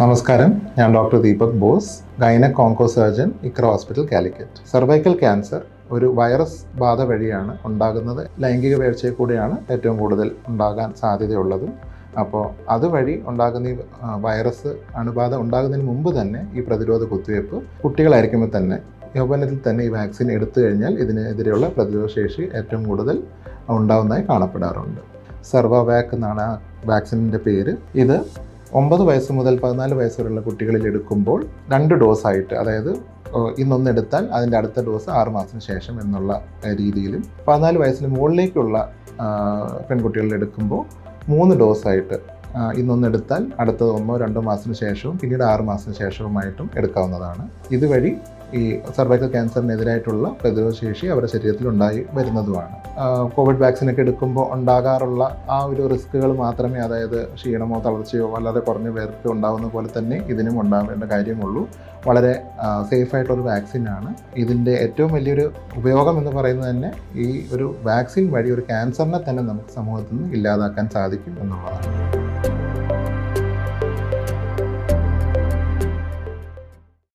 നമസ്കാരം. ഞാൻ doctor Deepak Bose gynaec onco surgeon Iqraa hospital Calicut. Cervical cancer ഒരു virus ബാധ വഴിയാണ് ഉണ്ടാകുന്നത്. ലൈംഗിക വീഴ്ചയിൽ കൂടിയാണ് ഏറ്റവും കൂടുതൽ ഉണ്ടാകാൻ സാധ്യതയുള്ളതും. അപ്പോൾ അതുവഴി ഉണ്ടാകുന്ന ഈ വൈറസ് അണുബാധ ഉണ്ടാകുന്നതിന് മുമ്പ് തന്നെ ഈ പ്രതിരോധ കുത്തിവയ്പ്പ് കുട്ടികളായിരിക്കുമ്പോൾ തന്നെ യൗവനത്തിൽ തന്നെ ഈ വാക്സിൻ എടുത്തു കഴിഞ്ഞാൽ ഇതിനെതിരെയുള്ള പ്രതിരോധ ശേഷി ഏറ്റവും കൂടുതൽ ഉണ്ടാകുന്നതായി കാണപ്പെടാറുണ്ട്. സർവവാക് എന്നാണ് വാക്സിനിന്റെ പേര്. ഇത് ഒമ്പത് വയസ്സ് മുതൽ പതിനാല് വയസ്സ് വരെയുള്ള കുട്ടികളിൽ എടുക്കുമ്പോൾ രണ്ട് ഡോസായിട്ട് അതായത് ഇന്നൊന്നെടുത്താൽ അതിന്റെ അടുത്ത ഡോസ് ആറ് മാസത്തിന് ശേഷം എന്നുള്ള രീതിയിലും പതിനാല് വയസ്സിന് മുകളിലേക്കുള്ള പെൺകുട്ടികളിൽ എടുക്കുമ്പോൾ മൂന്ന് ഡോസായിട്ട് ഇന്നൊന്നെടുത്താൽ അടുത്തത് ഒന്നോ രണ്ടോ മാസത്തിന് ശേഷവും പിന്നീട് ആറ് മാസത്തിന് ശേഷവുമായിട്ടും എടുക്കാവുന്നതാണ്. ഇതുവഴി ഈ സർവൈക്കൽ ക്യാൻസറിനെതിരായിട്ടുള്ള പ്രതിരോധ ശേഷി അവരുടെ ശരീരത്തിൽ ഉണ്ടായി വരുന്നതുമാണ് കോവിഡ് വാക്സിനൊക്കെ എടുക്കുമ്പോൾ ഉണ്ടാകാറുള്ള ആ ഒരു റിസ്കുകൾ മാത്രമേ അതായത് ക്ഷീണമോ തളർച്ചയോ വളരെ കുറഞ്ഞ പേർക്ക് ഉണ്ടാകുന്ന പോലെ തന്നെ ഇതിനും ഉണ്ടാവേണ്ട കാര്യമുള്ളൂ. വളരെ സേഫ് ആയിട്ടുള്ള ഒരു വാക്സിനാണ് ഇതിന്റെ ഏറ്റവും വലിയൊരു ഉപയോഗം എന്ന് പറയുന്നത് തന്നെ ഈ ഒരു വാക്സിൻ വഴി ഒരു ക്യാൻസറിനെ തന്നെ നമുക്ക് സമൂഹത്തിൽ നിന്ന് ഇല്ലാതാക്കാൻ സാധിക്കും എന്നുള്ളതാണ്.